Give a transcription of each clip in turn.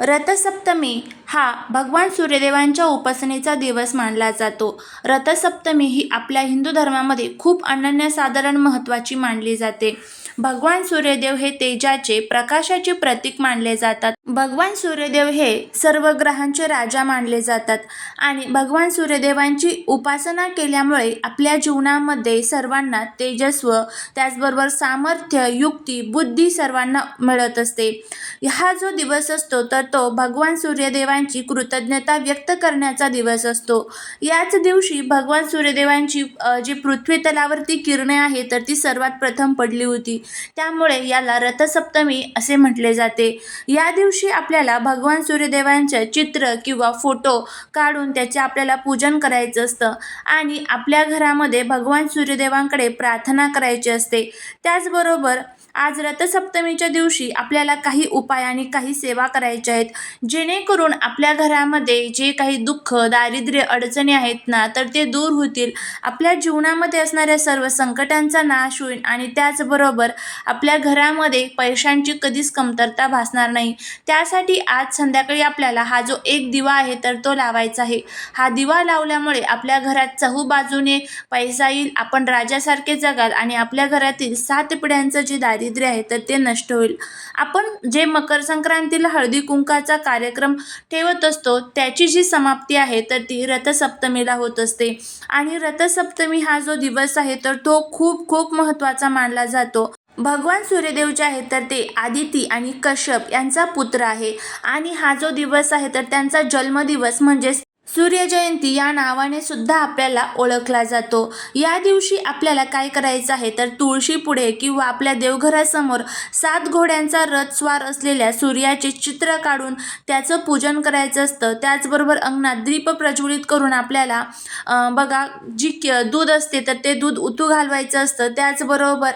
रथसप्तमी हा भगवान सूर्यदेवांच्या उपासनेचा दिवस मानला जातो. रथसप्तमी ही आपल्या हिंदू धर्मामध्ये खूप अनन्यसाधारण महत्त्वाची मानली जाते. भगवान सूर्यदेव हे तेजाचे प्रकाशाचे प्रतीक मानले जातात. भगवान सूर्यदेव हे सर्व ग्रहांचे राजा मानले जातात आणि भगवान सूर्यदेवांची उपासना केल्यामुळे आपल्या जीवनामध्ये सर्वांना तेजस्व त्याचबरोबर सामर्थ्य युक्ती बुद्धी सर्वांना मिळत असते. हा जो दिवस असतो तर तो भगवान सूर्यदेवांची कृतज्ञता व्यक्त करण्याचा दिवस असतो. याच दिवशी भगवान सूर्यदेवांची जी पृथ्वी तलावरती किरणे आहे तर ती सर्वात प्रथम पडली होती. त्यामुळे याला रथसप्तमी असे म्हटले जाते. या दिवशी आपल्याला भगवान सूर्यदेवांचं चित्र किंवा फोटो काढून त्याचे आपल्याला पूजन करायचं असतं आणि आपल्या घरामध्ये भगवान सूर्यदेवांकडे प्रार्थना करायची असते. त्याचबरोबर आज रथसप्तमीच्या दिवशी आपल्याला काही उपाय आणि काही सेवा करायच्या आहेत. जेणेकरून आपल्या घरामध्ये जे काही दुःख दारिद्र्य अडचणी आहेत ना तर ते दूर होतील. आपल्या जीवनामध्ये असणाऱ्या सर्व संकटांचा नाश होईल आणि त्याचबरोबर आपल्या घरामध्ये पैशांची कधीच कमतरता भासणार नाही. त्यासाठी आज संध्याकाळी आपल्याला हा जो एक दिवा आहे तर तो लावायचा आहे. हा दिवा लावल्यामुळे आपल्या घरात चहूबाजूने पैसा येईल आपण राजासारखे जगाल आणि आपल्या घरातील सात पिढ्यांचं जे दारिद्र्य आहे तर ते नष्ट होईल. आपण जे मकर संक्रांतीला हळदी कुंकाचा कार्यक्रम ठेवत असतो त्याची जी समाप्ती आहे तर ती रथसप्तमीला होत असते. आणि रथसप्तमी हा जो दिवस आहे तर तो खूप खूप महत्त्वाचा मानला जातो. भगवान सूर्यदेव जे आहेत तर ते आदिती आणि कश्यप यांचा पुत्र आहे. आणि हा जो दिवस आहे तर त्यांचा जन्मदिवस म्हणजेच सूर्यजयंती या नावाने सुद्धा आपल्याला ओळखला जातो. या दिवशी आपल्याला काय करायचं आहे तर तुळशी पुढे किंवा आपल्या देवघरासमोर सात घोड्यांचा रथ स्वार असलेल्या सूर्याचे चित्र काढून त्याचं पूजन करायचं असतं. त्याचबरोबर अंगणात दीप प्रज्वलित करून आपल्याला बघा जी दूध असते तर ते दूध उतू घालवायचं असतं. त्याचबरोबर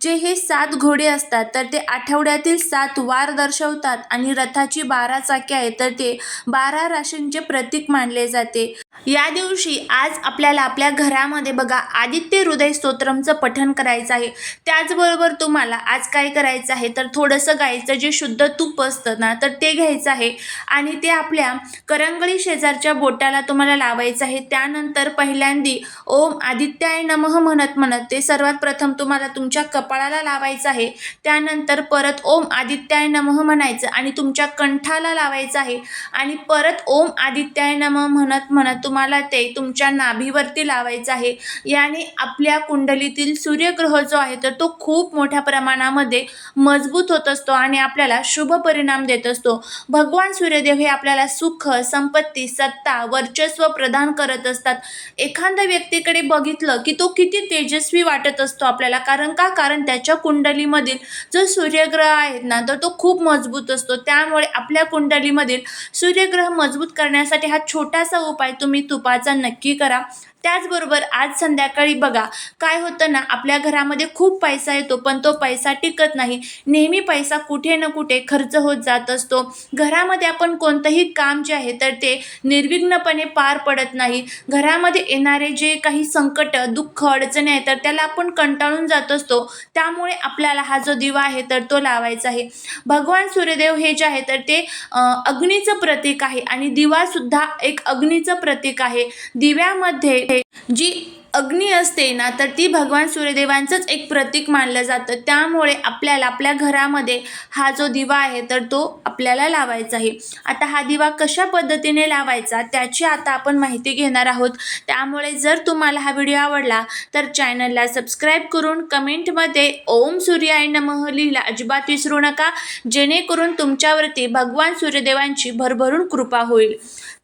जे हे सात घोडे असतात तर ते आठवड्यातील सात वार दर्शवतात आणि रथाची बारा चाके आहेत तर ते बारा राशींचे प्रतीक मानले जाते या दिवशी आज आपल्याला आपल्या घरामध्ये बघा आदित्य हृदय स्तोत्रमचं पठण करायचं आहे. त्याचबरोबर तुम्हाला आज काय करायचं आहे? तर थोडंसं गाईचं जे शुद्ध तूप असतं ना तर ते घ्यायचं आहे. आणि ते आपल्या करंगळी शेजारच्या बोटाला तुम्हाला लावायचं आहे. त्यानंतर पहिल्यांदी ओम आदित्याय नमः म्हणत म्हणत ते सर्वात प्रथम तुम्हाला तुमच्या कपाळाला लावायचं आहे. त्यानंतर परत ओम आदित्याय नमः म्हणायचं आणि तुमच्या कंठाला लावायचं आहे. आणि परत ओम आदित्याय नमः म्हणत म्हणत तुम्हाला ते तुमच्या नाभीवरती लावायचं आहे. याने आपल्या कुंडलीतील सूर्यग्रह जो आहे तर तो खूप मोठ्या प्रमाणामध्ये मजबूत होत असतो आणि आपल्याला शुभ परिणाम देत असतो. भगवान सूर्यदेव हे आपल्याला सुख संपत्ती सत्ता वर्चस्व प्रदान करत असतात. एखाद्या व्यक्तीकडे बघितलं की तो किती तेजस्वी वाटत असतो आपल्याला. कारण का? कारण त्याच्या कुंडलीमधील जो सूर्यग्रह आहेत ना तर तो खूप मजबूत असतो. त्यामुळे आपल्या कुंडलीमधील सूर्यग्रह मजबूत करण्यासाठी हा छोटासा उपाय तुम्ही तुपाचा नक्की करा. त्याचबरोबर आज संध्याकाळी बघा काय होतं ना आपल्या घरामध्ये खूप पैसा येतो पण तो पैसा टिकत नाही. नेहमी पैसा कुठे ना कुठे खर्च होत जात असतो. घरामध्ये आपण कोणतंही काम जे आहे तर ते निर्विघ्नपणे पार पडत नाही. घरामध्ये येणारे जे काही संकट दुःख अडचणी आहे तर त्याला आपण कंटाळून जात असतो. त्यामुळे आपल्याला हा जो दिवा आहे तर तो लावायचा आहे. भगवान सूर्यदेव हे जे आहे तर ते अग्नीचं प्रतीक आहे. आणि दिवासुद्धा एक अग्नीचं प्रतीक आहे. दिव्यामध्ये जी अग्नी असते ना तर ती भगवान सूर्यदेवांचंच एक प्रतीक मानलं जातं. त्यामुळे आपल्याला आपल्या घरामध्ये हा जो दिवा आहे तर तो आपल्याला लावायचा आहे. आता हा दिवा कशा पद्धतीने लावायचा त्याची आता आपण माहिती घेणार आहोत. त्यामुळे जर तुम्हाला हा व्हिडिओ आवडला तर चॅनलला सबस्क्राईब करून कमेंटमध्ये ओम सूर्याय नमः लिहिला अजिबात विसरू नका. जेणेकरून तुमच्यावरती भगवान सूर्यदेवांची भरभरून कृपा होईल.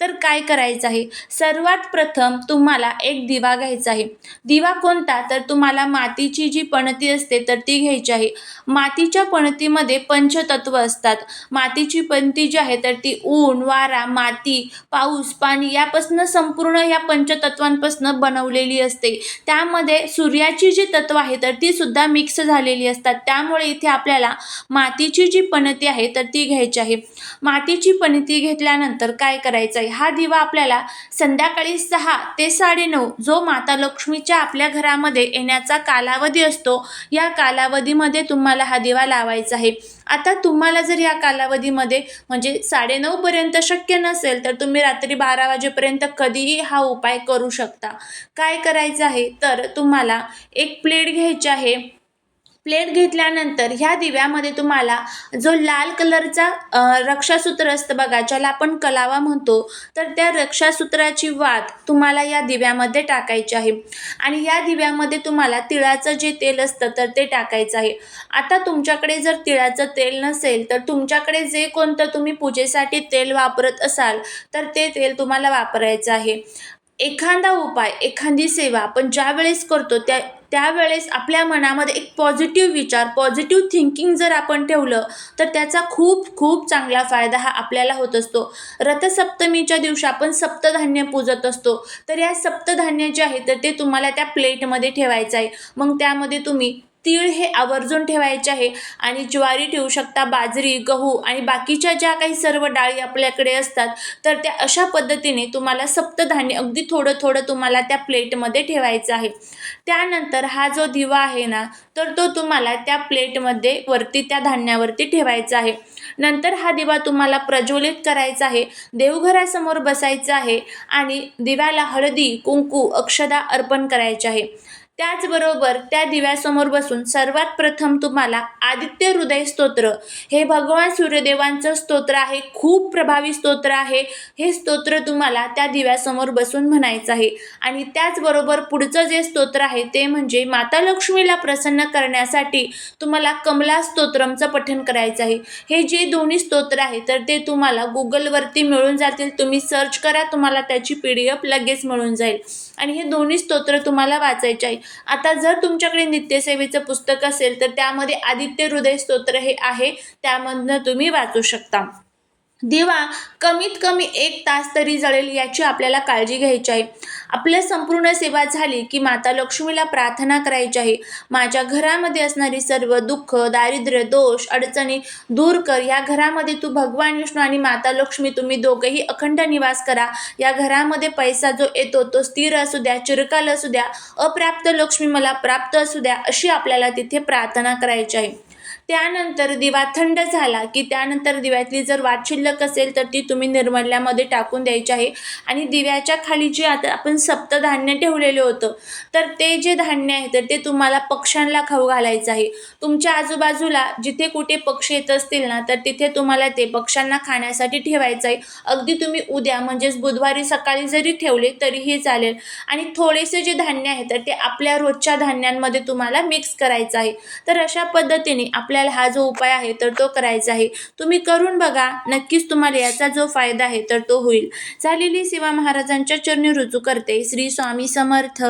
तर काय करायचं आहे? सर्वात प्रथम तुम्हाला एक दिवा घ्यायचा आहे. आहे. दिवा कोणता? तर तुम्हाला मातीची जी पणती असते तर ती घ्यायची आहे. मातीच्या पणतीमध्ये पंचतत्व असतात. मातीची पणती जी आहे तर ती ऊन वारा माती पाऊस पाणी यापासनं संपूर्ण या पंचतत्वांपासनं बनवलेली असते. त्यामध्ये सूर्याची जी तत्व आहे तर ती सुद्धा मिक्स झालेली असतात. त्यामुळे इथे आपल्याला मातीची जी पणती आहे तर ती घ्यायची आहे. मातीची पणती घेतल्यानंतर काय करायचं आहे हा दिवा आपल्याला संध्याकाळी सहा ते साडेनऊ जो माता लक्ष्मीच्या आपल्या घरामध्ये येण्याचा कालावधी असतो. या कालावधीमध्ये तुम्हाला हा दिवा लावायचा आहे. आता तुम्हाला जर या कालावधीमध्ये म्हणजे साडेनऊपर्यंत शक्य नसेल तर तुम्ही रात्री बारा वाजेपर्यंत कधीही हा उपाय करू शकता. काय करायचं आहे? तर तुम्हाला एक प्लेट घ्यायची आहे. प्लेट घेतल्यानंतर ह्या दिव्यामध्ये तुम्हाला जो लाल कलरचा रक्षासूत्र असतं बघा ज्याला आपण कलावा म्हणतो तर त्या रक्षासूत्राची वात तुम्हाला या दिव्यामध्ये टाकायची आहे. आणि या दिव्यामध्ये तुम्हाला तिळाचं जे तेल असतं तर ते टाकायचं आहे. आता तुमच्याकडे जर तिळाचं तेल नसेल तर तुमच्याकडे जे कोणतं तुम्ही पूजेसाठी तेल वापरत असाल तर ते तेल तुम्हाला वापरायचं आहे. एखादा उपाय एखादी सेवा आपण ज्या वेळेस करतो त्या त्यावेळेस आपल्या मनामध्ये एक पॉझिटिव्ह विचार पॉझिटिव्ह थिंकिंग जर आपण ठेवलं तर त्याचा खूप खूप चांगला फायदा हा आपल्याला होत असतो. रथसप्तमीच्या दिवशी आपण सप्तधान्य पूजत असतो. तर या सप्तधान्य जे आहे तर ते तुम्हाला त्या प्लेटमध्ये ठेवायचं आहे. मग त्यामध्ये तुम्ही तीळ हे आवर्जून ठेवायचे आहे. आणि ज्वारी ठेवू शकता बाजरी गहू आणि बाकीच्या ज्या काही सर्व डाळी आपल्याकडे असतात तर त्या अशा पद्धतीने तुम्हाला सप्तधान्य अगदी थोडं थोडं तुम्हाला त्या प्लेटमध्ये ठेवायचं आहे. त्यानंतर हा जो दिवा आहे ना तर तो तुम्हाला त्या प्लेटमध्ये वरती त्या धान्यावरती ठेवायचा आहे. नंतर हा दिवा तुम्हाला प्रज्वलित करायचा आहे. देवघरासमोर बसायचं आहे आणि दिव्याला हळदी कुंकू अक्षदा अर्पण करायचे आहे. त्याचबरोबर त्या दिव्यासमोर बसून सर्वात प्रथम तुम्हाला आदित्य हृदय स्तोत्र हे भगवान सूर्यदेवांचं स्तोत्र आहे खूप प्रभावी स्तोत्र आहे. हे स्तोत्र तुम्हाला त्या दिव्यासमोर बसून म्हणायचं आहे. आणि त्याचबरोबर पुढचं जे स्तोत्र आहे ते म्हणजे माता लक्ष्मीला प्रसन्न करण्यासाठी तुम्हाला कमला स्तोत्रमचं पठण करायचं आहे. हे जे दोन्ही स्तोत्र आहे तर ते तुम्हाला गुगलवरती मिळून जातील. तुम्ही सर्च करा तुम्हाला त्याची पी डी एफ लगेच मिळून जाईल. आणि हे दोन्ही स्तोत्र तुम्हाला वाचायचे आहे. आता जर तुमच्याकडे नित्यसेवेचं पुस्तक असेल तर त्यामध्ये आदित्य हृदय स्तोत्र हे आहे त्यामधनं तुम्ही वाचू शकता. दिवा कमीत कमी एक तास तरी जळेल याची आपल्याला काळजी घ्यायची आहे. आपल्या संपूर्ण सेवा झाली की माता लक्ष्मीला प्रार्थना करायची आहे. माझ्या घरामध्ये असणारी सर्व दुःख दारिद्र्य दोष अडचणी दूर कर. या घरामध्ये तू भगवान विष्णू आणि माता लक्ष्मी तुम्ही दोघेही अखंड निवास करा. या घरामध्ये पैसा जो येतो तो स्थिर असू द्या चिरकाल असू द्या अप्राप्त लक्ष्मी मला प्राप्त असू द्या अशी आपल्याला तिथे प्रार्थना करायची आहे. त्यानंतर दिवा थंड झाला की त्यानंतर दिव्यातली जर वाट शिल्लक असेल तर ती तुम्ही निर्मल्यामध्ये टाकून द्यायची आहे. आणि दिव्याच्या खाली जे आता आपण सप्तधान्य ठेवलेलं होतं तर ते जे धान्य आहे तर ते तुम्हाला पक्ष्यांना खाऊ घालायचं आहे. तुमच्या आजूबाजूला जिथे कुठे पक्षी येत असतील ना तर तिथे तुम्हाला ते पक्ष्यांना खाण्यासाठी ठेवायचं आहे. अगदी तुम्ही उद्या म्हणजेच बुधवारी सकाळी जरी ठेवले तरीही चालेल. आणि थोडेसे जे धान्य आहे तर ते आपल्या रोजच्या धान्यांमध्ये तुम्हाला मिक्स करायचं आहे. तर अशा पद्धतीने आपल्या आपल्याला हा जो उपाय आहे तर तो करायचा आहे. तुम्ही करून बघा नक्कीच तुम्हाला याचा जो फायदा आहे तर तो होईल. झालेली सेवा महाराजांच्या चरणी रुजू करते. श्री स्वामी समर्थ.